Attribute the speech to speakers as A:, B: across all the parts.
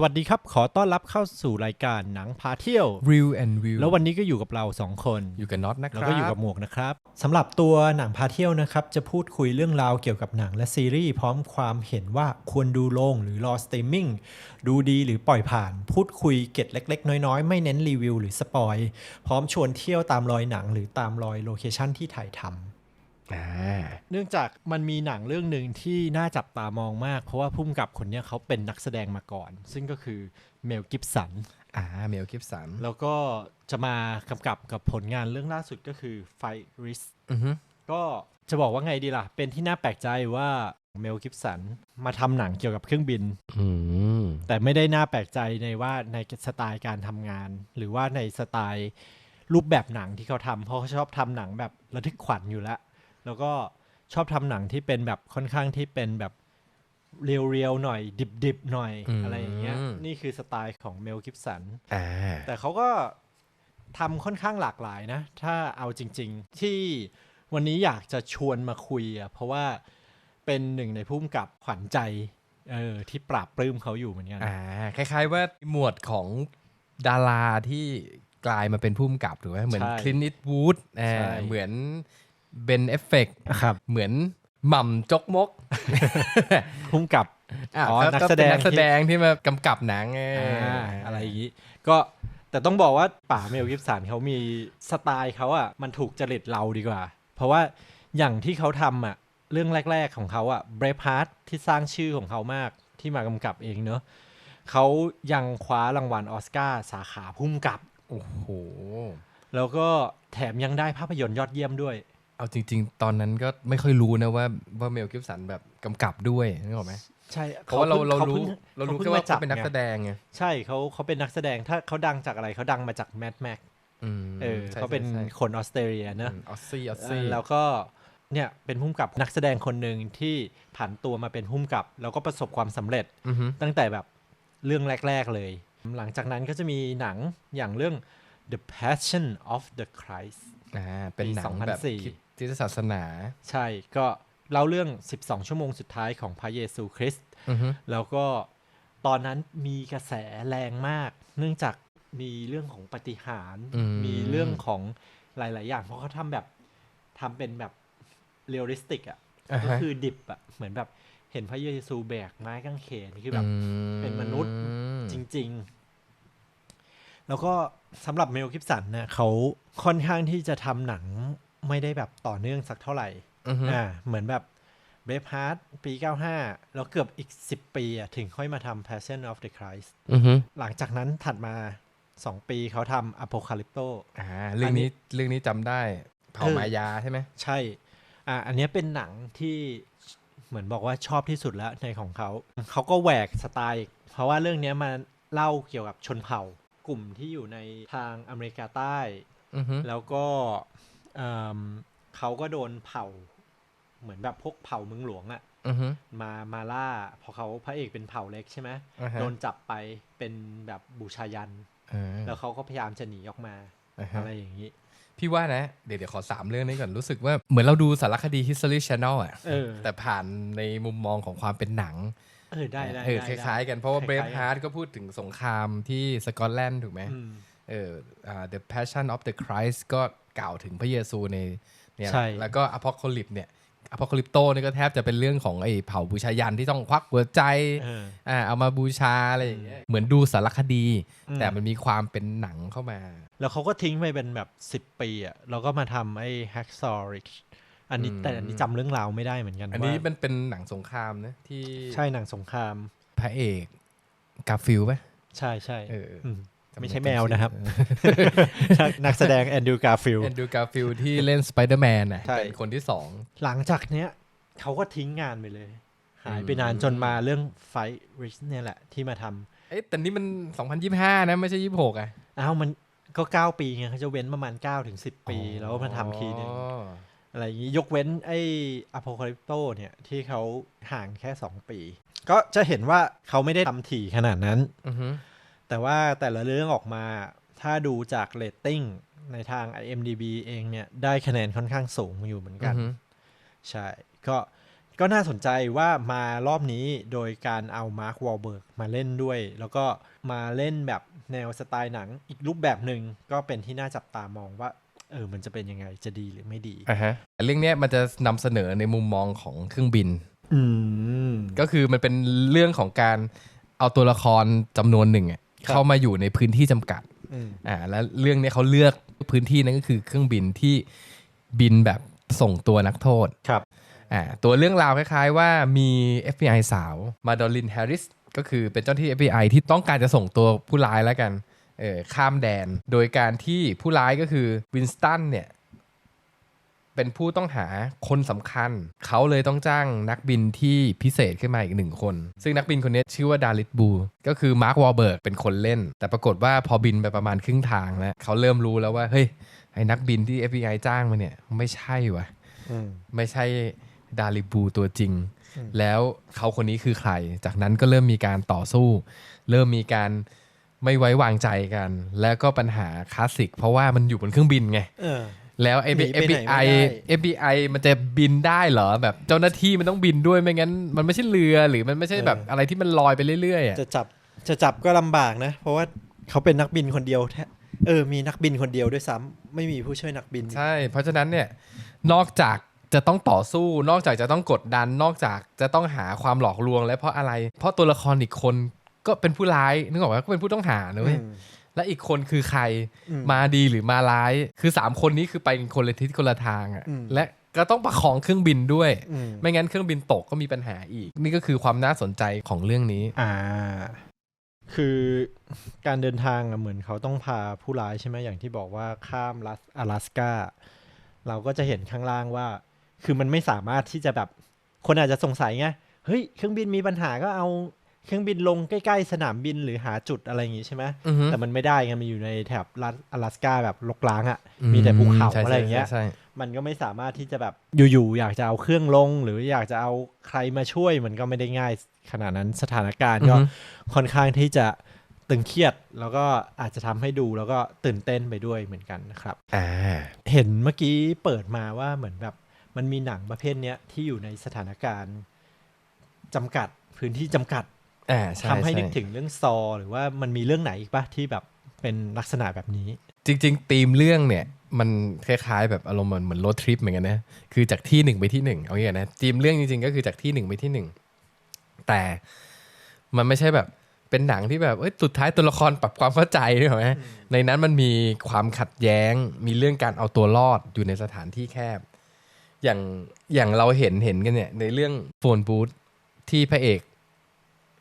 A: สวัสดีครับ ขอต้อนรับเข้าสู่รายการหนังพาเที่ยว
B: Real and View
A: แล้ววันนี้ก็อยู่กับเราสองคน
B: อยู่กับน็อตนะค
A: แล้ว
B: รับ
A: ก็อยู่กับหมวกนะครับสำหรับตัวหนังพาเที่ยวนะครับ จะพูดคุยเรื่องราวเกี่ยวกับหนังและซีรีส์พร้อมความเห็นว่าควรดูโรงหรือรอสตรีมมิ่งดูดีหรือปล่อยผ่าน พูดคุยเก็ดเล็ก ๆ น้อยๆ ไม่เน้นรีวิวหรือสปอยพร้อมชวนเที่ยวตามรอยหนังหรือตามรอยโลเคชั่นที่ถ่ายทำ
B: อ่า
A: เนื่องจากมันมีหนังเรื่องหนึ่งที่น่าจับตามองมาก เพราะว่าพุ่มกับคนเนี้ยเขาเป็นนักแสดงมาก่อน ซึ่งก็คือเมลกิฟสัน
B: อ่าเมลกิฟสัน
A: แล้วก็จะมากำกับกับผลงานเรื่องล่าสุดก็คือไฟริส
B: อือฮึ
A: ก็จะบอกว่าไงดีล่ะ เป็นที่น่าแปลกใจว่าเมลกิฟสันมาทำหนังเกี่ยวกับเครื่องบิน
B: อืม
A: แต่ไม่ได้น่าแปลกใจในว่าในสไตล์การทำงาน หรือว่าในสไตล์รูปแบบหนังที่เขาทำเพราะเขาชอบทำหนังแบบระทึกขวัญอยู่แล้ว แล้วก็ชอบทำหนังที่เป็นแบบค่อนข้างที่เป็นแบบเรียวๆหน่อย ดิบๆหน่อยอะไรอย่างเงี้ย นี่คือสไตล์ของเมลกิฟสัน
B: อ่า
A: แต่เขาก็ทำค่อนข้างหลากหลายนะ ถ้าเอาจริง ๆ ที่วันนี้อยากจะชวนมาคุยอะเพราะว่าเป็นหนึ่งในผู้กำกับขวัญใจเออที่ปราบปลื้มเขาอยู่เหมือนกัน
B: อ่าคล้าย ๆ ว่าหมวดของดาราที่กลายมาเป็นผู้กำกับถูกไหมเหมือน
A: ใช่
B: คลิน t ิ w วูด
A: ใช่
B: เหมือน เบนเอฟเฟก
A: ครับ
B: เหมือนหม่ำจกมก
A: ผู้กำกับ
B: อ่า
A: อ๋อ
B: ก็
A: นัก
B: ก็
A: แสด
B: เป็น
A: ง
B: นักแสดงที่มากำกับหนังไง
A: อ่าอะไรอย่างนี้ก็แต่ต้องบอกว่าป่าเมลกิฟสันเขามีสไตล์เขาอะมันถูกจริตเราดีกว่า เพราะว่าอย่างที่เขาทำอะเรื่องแรก ๆของเขาอะเบรฟฮาร์ที่สร้างชื่อของเขามากที่มากำกับเองเนอะเขายังคว้ารางวัลออสการ์สาขาพุ่มกับ
B: โอ้โห
A: แล้วก็แถมยังได้ภาพยนตร์ยอดเยี่ยมด้วย
B: เอาจริง ๆ ตอนนั้นก็ไม่ค่อยรู้นะว่าว่าเมลกิฟสันแบบกำกับด้วยนึกออกไหม
A: ใช่
B: เพราะว่าเราเรา
A: ข
B: รู้
A: พิ่ง
B: เรารู้
A: ข
B: แค่
A: พิ่ง
B: ว่า
A: จั
B: เขาเป็นนัก
A: ไง
B: แสดงไง
A: ใช่เขาเขาเป็นนักแสดงถ้าเขาดังจากอะไรเขาดังมาจากแมดแม็ก
B: อืม
A: เออ
B: ใช่
A: เขาเป็น
B: ใช่
A: คนออสเตรเลีย
B: ใช่
A: เนอะ
B: ออสซี่ออส
A: เอ
B: ซี่
A: อแล้วก็เนี่ยเป็นพุ่มกับนักแสดงคนหนึ่งที่ผ่านตัวมาเป็นพุ่มกับ แล้วก็ประสบความสำเร็จ
B: อือฮึ
A: ตั้งแต่แบบเรื่องแรก ๆเลย หลังจากนั้นก็จะมีหนังอย่างเรื่อง The Passion of the Christ
B: อ่าเป็นหนังแบบ
A: ปี2004
B: คริ สคริสตศาสนา
A: ใช่ก็เล่าเรื่อง 12 ชั่วโมงสุดท้ายของพระเยซูคริสต์
B: อือฮึ
A: แล้วก็ตอนนั้นมีกระแสแรงมาก เนื่องจากมีเรื่องของปาฏิหารย์มีเรื่องของหลาย ๆ อย่าง เพราะเขาทำแบบทำเป็นแบบเรียลลิสติกอะ
B: อ่า
A: ก็
B: ฮะ
A: คือดิบอะเหมือนแบบเห็นพระเยซูแบกไม้กางเขนคือแบบเป็นมนุษย์จริง ๆ แล้วก็สำหรับเมลกิฟสันเนี่ยเขาค่อนข้างที่จะทำหนัง ไม่ได้แบบต่อเนื่องสักเท่าไหร่
B: อือฮึ
A: อ่าเหมือนแบบเบฟฮาร์ดปี 95 แล้วเกือบอีก 10 ปีอะถึงค่อยมาทำ Passion of the Christ
B: อือฮึ
A: หลังจากนั้นถัดมา 2 ปีเขาทำ Apocalypto
B: อ่าเรื่องนี้
A: อันนี้
B: เรื่องนี้จำได้ เผ่า
A: เออ
B: มายาใช่ไหม
A: ใช่ อ่าอันเนี้ยเป็นหนังที่เหมือนบอกว่าชอบที่สุดแล้วในของเขา เขาก็แหวกสไตล์ เพราะว่าเรื่องเนี้ยมาเล่าเกี่ยวกับชนเผ่ากลุ่มที่อยู่ในทางอเมริกาใต้
B: อือฮึ
A: แล้วก็ เอิ่มเขาก็โดนเผ่าเหมือนแบบพวกเผ่าเมืองหลวงอะ
B: อือฮึ
A: มามาล่าเพอเขาพระเอกเป็นเผ่าเล็กใช่ไหม
B: อ่าฮะ
A: โดนจับไปเป็นแบบบูชายัน
B: อ่า
A: แล้วเขาก็พยายามจะหนีออกมา
B: อ่าฮะ
A: อะไรอย่างนี้
B: พี่ว่านะ เดี๋ยวเดี๋ยวขอสามเรื่องนี้ก่อน รู้สึกว่าเหมือนเราดูสารคดี History Channel อะ
A: เออ
B: แต่ผ่านในมุมมองของความเป็นหนัง
A: เออได้ได้
B: เออค
A: ได้
B: ล้ายๆ กันเพราะว่า
A: ค
B: Brave
A: ล้ายๆกัน
B: Heart ก็พูดถึงสงครามที่สกอตแลนด์ถูกไหม
A: อืม
B: เอออ่า The Passion of the Christ ก็ กล่าวถึงพระเยซูในเนี่ย
A: ใช่
B: แล้วก็ Apocalypse เนี่ย Apocalypto นี่ก็แทบจะเป็นเรื่องของไอ้เผ่าบูชายันที่ต้องควักหัวใจ
A: เออ
B: อ่าเอามาบูชาอะไรอย่างเงี้ยเหมือนดูสารคดี
A: อืม
B: แต่มันมีความเป็นหนังเข้ามา
A: แล้วเขาก็ทิ้งไปเป็นแบบสิบปีอะแล้วก็มาทำไอ้ Hacksaw Ridge อันนี้
B: อืม
A: แต่อันนี้จำเรื่องราวไม่ได้เหมือนกัน
B: อันนี้
A: ว่า
B: เป็นเป็นหนังสงครามนะที่
A: ใช่หนังสงคราม
B: พระเอกกาฟิลป่ะ
A: ใช่ใช่
B: เออ
A: ม
B: จำ
A: ไม่ใช่
B: จำ
A: แมว
B: ชื่อ
A: นะครับ นักแสดงแอนดรูว์การ์ฟิล
B: แอนดรูว์กาฟิลที่เล่นสไปเดอร์แมนน่ะ
A: ใช่
B: เป็นคนที่สอง
A: หลังจากเนี้ยเขาก็ทิ้งงานไปเลย หายไปนาน
B: อืม
A: จนมาเรื่องไฟริชเนี่ยแหละที่มาทำ
B: เอ้ยแต่นี่มัน 2025 นะ ไม่ใช่ 26 อะ
A: อ้าว มันก็ 9 ปีไงเขาจะเว้นประมาณ 9 ถึง 10 ปี แล้วก็มาทำทีนึง
B: อ๋อ
A: อะไรอย่างนี้ยกเว้นไอ้อ p o c a l y p t o เนี่ย ที่เขาห่างแค่ 2 ปี ก็จะเห็นว่าเขาไม่ได้ทำถี่ขนาดนั้น
B: อือฮึ
A: แต่ว่าแต่ละเรื่องออกมาถ้าดูจากเรตติ้งในทาง IMDB เองเนี่ย ได้คะแนนค่อนข้างสูงอยู่เหมือน
B: อื
A: กั
B: อนฮึ
A: ใช่ ก็ก็น่าสนใจว่ามารอบนี้โดยการเอามาร์ควอลเบิร์กมาเล่นด้วย แล้วก็มาเล่นแบบแนวสไตล์หนังอีกรูปแบบหนึ่งก็เป็นที่น่าจับตามองว่าเออ มันจะเป็นยังไง จะดีหรือไม่ดี
B: อ่าฮะเรื่องเนี้ยมันจะนำเสนอในมุมมองของเครื่องบิน
A: อืม
B: ก็คือมันเป็นเรื่องของการเอาตัวละครจำนวนหนึ่งอะ
A: ครับ
B: เข้ามาอยู่ในพื้นที่จำกัด
A: อืม
B: อ่าแล้วเรื่องเนี้ยเขาเลือกพื้นที่นั้นก็คือเครื่องบินที่บินแบบส่งตัวนักโทษ
A: ครับ
B: อ่าตัวเรื่องราวคล้ายๆว่ามี FBI สาวมาดอลินแฮร์ริสก็คือเป็นเจ้าหน้าที่ FBI ที่ต้องการจะส่งตัวผู้ร้ายแล้วกันเออข้ามแดน โดยการที่ผู้ร้ายก็คือวินสตันเนี่ย เป็นผู้ต้องหาคนสำคัญ เขาเลยต้องจ้างนักบินที่พิเศษขึ้นมาอีกหนึ่งคน ซึ่งนักบินคนนี้ชื่อว่าดาริสบู ก็คือมาร์ควอลเบิร์กเป็นคนเล่น แต่ปรากฏว่าพอบินไปประมาณครึ่งทางแล้วเขาเริ่มรู้แล้วว่าเฮ้ยไอ้นักบินที่ FBI จ้างมาเนี่ยไม่ใช่วะ
A: อืม
B: ไม่ใช่ดาริบูตัวจริง
A: อืม
B: แล้วเขาคนนี้คือใคร จากนั้นก็เริ่มมีการต่อสู้ เริ่มมีการไม่ไว้วางใจกัน แล้วก็ปัญหาคลาสสิก เพราะว่ามันอยู่บนเครื่องบินไง
A: เออ
B: แล้วไอ้
A: หนีไปไหนไม่
B: FBI
A: ได้
B: FBI มันจะบินได้เหรอแบบเจ้าหน้าที่มันต้องบินด้วยไม่งั้น มันไม่ใช่เรือหรือมันไม่ใช่แบบ
A: เอออ
B: อะไรที่มันลอยไปเรื่อยๆอะ
A: จะจับจะจับก็ลำบากนะ เพราะว่าเขาเป็นนักบินคนเดียวแท้เออ มีนักบินคนเดียวด้วยซ้ำไม่มีผู้ช่วยนักบิน
B: ใช่ เพราะฉะนั้นเนี่ย นอกจากจะต้องต่อสู้ นอกจากจะต้องกดดัน นอกจากจะต้องหาความหลอกลวง และเพราะอะไร เพราะตัวละครอีกคนก็เป็นผู้ร้ายนึกออกไหมก็เป็นผู้ต้องหานะเว้ย
A: อืม
B: และอีกคนคือใคร
A: อืม
B: มาดีหรือมาร้าย คือสามคนนี้คือไปกันคนละทิศคนละทางอะ
A: อืม
B: และก็ต้องประคองเครื่องบินด้วย
A: อืม
B: ไม่งั้นเครื่องบินตกก็มีปัญหาอีก นี่ก็คือความน่าสนใจของเรื่องนี้
A: อ่า คือการเดินทางอะเหมือนเขาต้องพาผู้ร้ายใช่ไหมอย่างที่บอกว่าข้ามรัส阿拉สกาเราก็จะเห็นข้างล่างว่า คือมันไม่สามารถที่จะแบบ คนอาจจะสงสัยไงเฮ้ยเครื่องบินมีปัญหาก็เอา เครื่องบินลงใกล้ๆสนามบินหรือหาจุดอะไรอย่างงี้ใช่ไหม
B: อือฮึ
A: แต่มันไม่ได้ไงมันอยู่ในแถบรัฐ阿拉สกาแบบลกล้างอะ่ะมีแต่ภูเขา
B: ใช่
A: อะไรอย่างเงี้ย
B: ใช่ใช่
A: มันก็ไม่สามารถที่จะแบบอยู่ๆอยากจะเอาเครื่องลง หรืออยากจะเอาใครมาช่วยมันก็ไม่ได้ง่ายขนาดนั้นสถานการณ์
B: อือ
A: ก็
B: ฮึ
A: ค่อนข้างที่จะตึงเครียดแล้วก็อาจจะทำให้ดูแล้วก็ตื่นเต้นไปด้วยเหมือนกันนะครับ
B: อ่า
A: เห็นเมื่อกี้เปิดมาว่าเหมือนแบบมันมีหนังประเภทเนี้ยที่อยู่ในสถานการณ์จำกัดพื้นที่จำกัด
B: อ่าใช่
A: ทำให้นึก
B: ช่
A: ถึงเรื่องซอ หรือว่ามันมีเรื่องไหนอีกปะที่แบบเป็นลักษณะแบบนี้
B: จริง ๆ ธีมเรื่องเนี่ยมันคล้ายๆแบบอารมณ์เหมือนเหมือนรถทริปเหมือนกันนะคือจากที่หนึ่งไปที่หนึ่งเอางี้ก่อนนะธีมเรื่องจริง ๆ ก็คือจากที่หนึ่งไปที่หนึ่งแต่มันไม่ใช่แบบเป็นหนังที่แบบเอ้ยสุดท้ายตัวละครปรับความเข้าใจด้วยไหมในนั้นมันมีความขัดแย้ง มีเรื่องการเอาตัวรอดอยู่ในสถานที่แคบ อย่างอย่างเราเห็นเห็นกันเนี่ยในเรื่องโฟนบูธที่พระเอก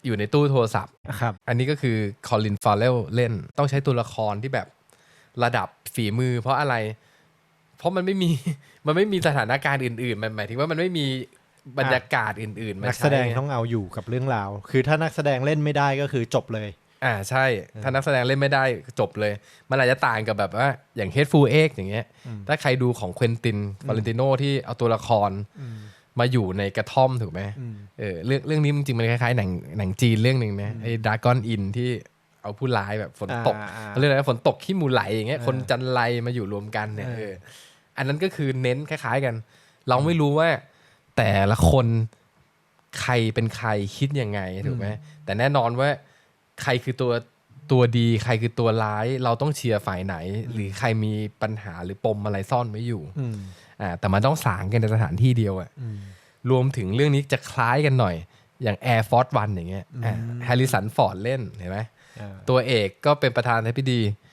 B: อยู่ในตู้โทรศัพท์
A: ครับ
B: อันนี้ก็คือคอลินฟาร์เรลเล่น ต้องใช้ตัวละครที่แบบระดับฝีมือ เพราะอะไร เพราะมันไม่มีมันไม่มีสถานการณ์อื่นๆมันหมายถึงว่ามันไม่มีบรรยากาศอื่นๆมา
A: นัก
B: ใช้
A: แสดงต้องเอาอยู่กับเรื่องราว คือถ้านักแสดงเล่นไม่ได้ก็คือจบเลย
B: อ่าใช่ ถ้านักแสดงเล่นไม่ได้จบเลย มันอาจจะต่างกับแบบว่าอย่างเฮดฟูเอ็กอย่างเงี้ย
A: อืม
B: ถ้าใครดูของเควินตินฟาเรนติโนที่เอาตัวละคร
A: อื ม
B: มาอยู่ในกระท่อมถูกไหม
A: อืม
B: เออเรื่องเรื่องนี้จริงๆมันคล้ายๆหนังหนังจีนเรื่องหนึ่งนะไอ้ดากอนอินที่เอาผู้ร้ายแบบฝนตก
A: อ่าอ่า
B: เขาเรียกอะไรนะฝนตกขี้หมูไหลอย่างเงี้ย
A: เออ
B: คนจันไรมาอยู่รวมกันเนี่ย
A: เออ
B: เอออันนั้นก็คือเน้นคล้าย ๆกัน เราไม่รู้ว่าแต่ละคนใครเป็นใครคิดยังไงถูกไหมแต่แน่นอนว่าใครคือตัวตัวดีใครคือตัวร้าย เราต้องเชียร์ฝ่ายไหน หรือใครมีปัญหาหรือปมอะไรซ่อนไว้อยู่
A: อืม
B: อ่า แต่มันต้องสางกันในสถานที่เดียวอะ
A: อืม
B: รวมถึงเรื่องนี้จะคล้ายกันหน่อย อย่าง Air Force One อย่างเงี้ย
A: อืม
B: แฮร์ริสันฟอร์ดเล่นเห็นไหม
A: อ่า
B: ตัวเอกก็เป็นประธานาธิบดี
A: ครับ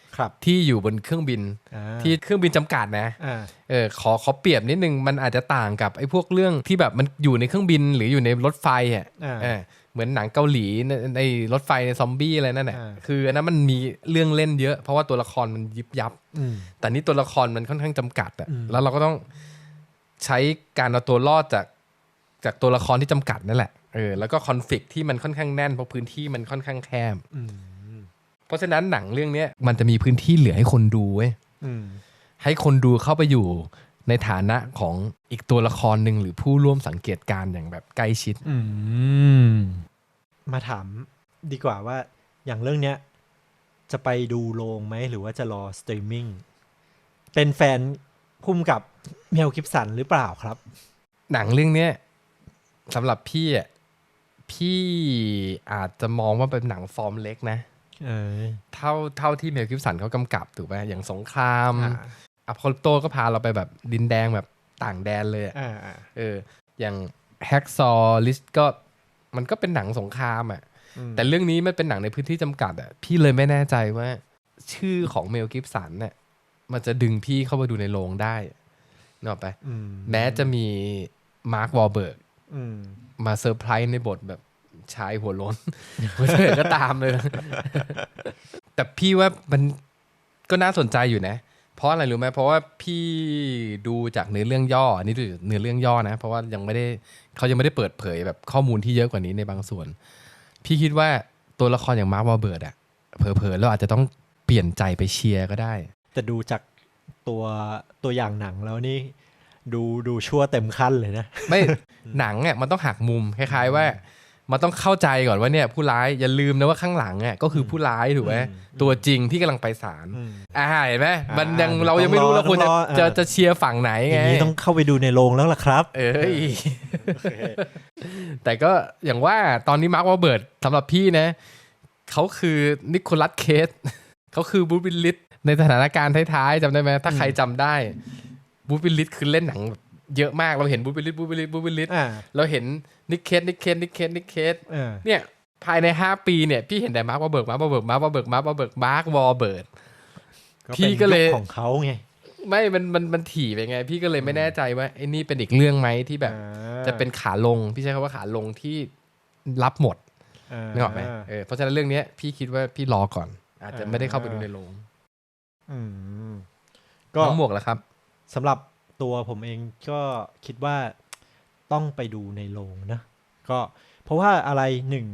B: ที่อยู่บนเครื่องบิน
A: อ่า
B: ที่เครื่องบินจำกัดนะ
A: อ่า
B: เออขอขอเปรียบนิดนึงมันอาจจะต่างกับไอ้พวกเรื่องที่แบบมันอยู่ในเครื่องบินหรืออยู่ในรถไฟอะ
A: อ่า
B: เออเหมือนหนังเกาหลีในในรถไฟในซอมบี้อะไรนั่นแหละ
A: อ่า
B: คืออันนั้นมันมีเรื่องเล่นเยอะ เพราะว่าตัวละครมันยิบยับ
A: อืม
B: แต่นี่ตัวละครมันค่อนข้างจำกัดอะ
A: อืม
B: แล้วเราก็ต้องใช้การเอาตัวรอดจากจากตัวละครที่จำกัดนั่นแหละเออแล้วก็คอนฟ lict ที่มันค่อนข้างแน่นเพราะพื้นที่มันค่อนข้างแคบ
A: อืม
B: เพ ราะฉะนั้นหนังเรื่องเนี้ยมันจะมีพื้นที่เหลือให้คนดูเว้ย
A: อืม
B: ให้คนดูเข้าไปอยู่ในฐานะของอีกตัวละครหนึ่งหรือผู้ร่วมสังเกตการณ์อย่างแบบใกล้ชิด
A: อืมมาถามดีกว่าว่าอย่างเรื่องเนี้ยจะไปดูโรงไหมหรือว่าจะรอสตรีมมิ่งเป็นแฟนพุ่มกับเมลกิฟสันหรือเปล่าครับ
B: หนังเรื่องเนี้ยสำหรับพี่อะพี่อาจจะมองว่าเป็นหนังฟอร์มเล็กนะ
A: เออ
B: เท่าเท่าที่เมลกิฟสันเขากำกับถูกไหมอย่างสงคราม
A: อ่า
B: อพอลโตก็พาเราไปแบบดินแดงแบบต่างแดนเลยอะ
A: อ่าอ่า
B: เออ อย่างแฮกซอลิสก็มันก็เป็นหนังสงครามอะ
A: อืม
B: แต่เรื่องนี้มันเป็นหนังในพื้นที่จำกัดอะ พี่เลยไม่แน่ใจว่า ชื่อของเมลกิฟสันเนี่ยมันจะดึงพี่เข้ามาดูในโรงได้นกออกไป
A: อืม
B: แม้จะมีมาร์ควอลเบิร์ก
A: อืม
B: มาเซอร์ไพรส์ในบทแบบ ชายหัวโล้นเธอก็ตามเลย แต่พี่ว่ามันก็น่าสนใจอยู่นะ เพราะอะไรรู้ไหมเพราะว่าพี่ดูจากเนื้อเรื่องย่ออันนี้ดูเนื้อเรื่องย่อนะ เพราะว่ายังไม่ได้เขายังไม่ได้เปิดเผยแบบข้อมูลที่เยอะกว่านี้ในบางส่วน พี่คิดว่าตัวละครอย่างมาร์ควอลเบิร์ดอะเผลอๆเราอาจจะต้องเปลี่ยนใจไปเชียร์ก็ได้
A: แต่ดูจากตัวตัวอย่างหนังแล้วนี่ดูดูชั่วเต็มขั้นเลยนะ
B: ไม่หนังเนี่ยมันต้องหักมุมคล้าย ๆ ว่า มันต้องเข้าใจก่อนว่าเนี่ยผู้ร้ายอย่าลืมนะว่าข้างหลังอะก็คือผู้ร้ายถูกไหม
A: อืม
B: ตัวจริงที่กำลังไปศาล
A: อืม
B: อ่าเห็นไหมมันยัง
A: อ่า
B: เรายังไม่รู้
A: ต้องรอ
B: เราควรจะ
A: ต้องรอ
B: จะ
A: อ่า
B: จะเชียร์ฝั่งไหน
A: อ
B: ไง
A: ย่างนี้ต้องเข้าไปดูในโรงแล้วล่ะครับ
B: เอ้ยแต่ก็อย่างว่าตอนนี้มาร์ควอลเบิร์ดสำหรับพี่นะเขาคือนิโคลัสเคสเขาคือบูธวิลลิสในสถานการณ์ท้ายๆจำได้ไหมถ้าใครจำได้บูธวิลลิสคือเล่นหนังแบบ เยอะมากเราเห็นบูธวิลลิสบูธวิลลิสบูธวิลลิส
A: อ่า
B: เราเห็นนิกเคสนิกเคสนิกเคสนิกเคส
A: เออ
B: เนี่ยภายใน 5 ปีเนี่ยพี่เห็นแต่มาร์ควอลเบิร์กมาร์ควอลเบิร์กมาร์ควอลเบิร์กมาร์ควอลเบิร์กมาร์ควอลเบิร์กพี่ก็เลย
A: ป็นของเขาไง
B: ไม่ มัน มัน มันถี่ไปไง พี่ก็เลยไม่แน่ใจว่าไอ้นี่เป็นอีกเรื่องไหมที่แบบ
A: อ่า
B: จะเป็นขาลง พี่ใช้คำว่าขาลงที่รับหมด
A: อ่า
B: นึกออกไหมเออเพราะฉะนั้นเรื่องเนี้ย พี่คิดว่าพี่รอก่อน อาจจะไม่ได้เข้าไปดูในโรง
A: อืมก็
B: น้องหมวกแล้วครับ
A: สำหรับ ตัวผมเองก็คิดว่าต้องไปดูในโรงนะ ก็เพราะว่าอะไรหนึ่ง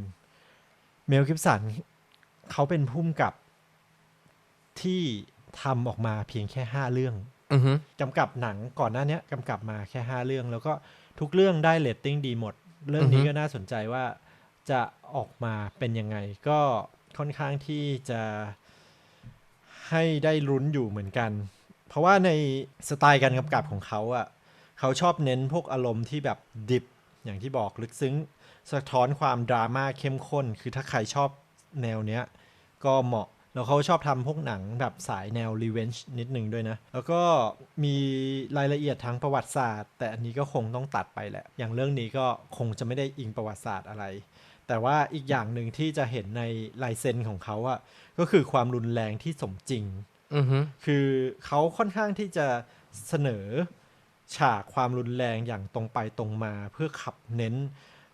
A: เมลกิฟสันเขาเป็นพุ่มกับที่ทำออกมาเพียงแค่ห้าเรื่อง
B: อือฮึ
A: กำกับหนังก่อนหน้าเนี้ยกำกับมาแค่ห้าเรื่อง แล้วก็ทุกเรื่องได้เรตติ้งดีหมด เรื่องนี้ก็น่าสนใจว่าจะออกมาเป็นยังไง ก็ค่อนข้างที่จะให้ได้ลุ้นอยู่เหมือนกัน เพราะว่าในสไตล์การกำกับของเขาอะเขาชอบเน้นพวกอารมณ์ที่แบบดิบอย่างที่บอกลึกซึ้ง สะท้อนความดราม่าเข้มข้น คือถ้าใครชอบแนวเนี้ย ก็เหมาะแล้วเขาชอบทำพวกหนังแบบสายแนวรีเวนจ์นิดนึงด้วยนะ แล้วก็มีรายละเอียดทางประวัติศาสตร์ แต่อันนี้ก็คงต้องตัดไปแหละ อย่างเรื่องนี้ก็คงจะไม่ได้อิงประวัติศาสตร์อะไร แต่ว่าอีกอย่างหนึ่งที่จะเห็นในลายเซ็นของเขาอะก็คือความรุนแรงที่สมจริง คือเขาค่อนข้างที่จะเสนอฉากความรุนแรงอย่างตรงไปตรงมาเพื่อขับเน้น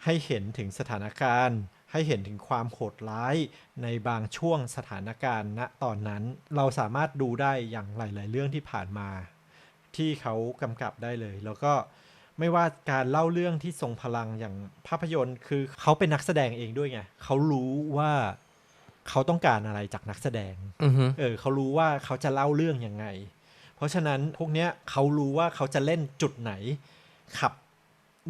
A: ให้เห็นถึงสถานการณ์ ให้เห็นถึงความโหดร้ายในบางช่วงสถานการณ์ณตอนนั้น เราสามารถดูได้อย่างหลาย ๆ เรื่องที่ผ่านมา ที่เขากำกับได้เลย แล้วก็ไม่ว่าการเล่าเรื่องที่ทรงพลังอย่างภาพยนตร์ คือเขาเป็นนักแสดงเองด้วยไงเขารู้ว่า เขาต้องการอะไรจากนักแสดง
B: อือฮึ
A: เออเขารู้ว่าเขาจะเล่าเรื่องยังไง เพราะฉะนั้นพวกเนี้ยเขารู้ว่าเขาจะเล่นจุดไหน ขับ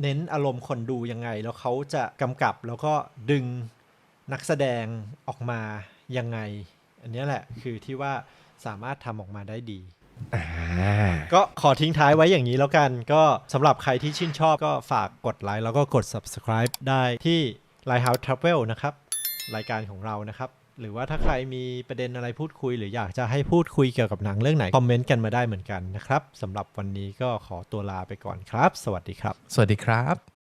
A: เน้นอารมณ์คนดูยังไง แล้วเขาจะกำกับแล้วก็ดึงนักแสดงออกมายังไง อันเนี้ยแหละคือที่ว่าสามารถทำออกมาได้ดี
B: อ่า
A: ก็ขอทิ้งท้ายไว้อย่างนี้แล้วกัน ก็สำหรับใครที่ชื่นชอบก็ฝากกดไลค์แล้วก็กด subscribe ได้ที่ Lighthouse Travel นะครับ รายการของเรานะครับ หรือว่าถ้าใครมีประเด็นอะไรพูดคุย หรืออยากจะให้พูดคุยเกี่ยวกับหนังเรื่องไหน คอมเมนต์กันมาได้เหมือนกันนะครับสำหรับวันนี้ก็ขอตัวลาไปก่อนครับ สวัสดีครับ
B: สวัสดีครับ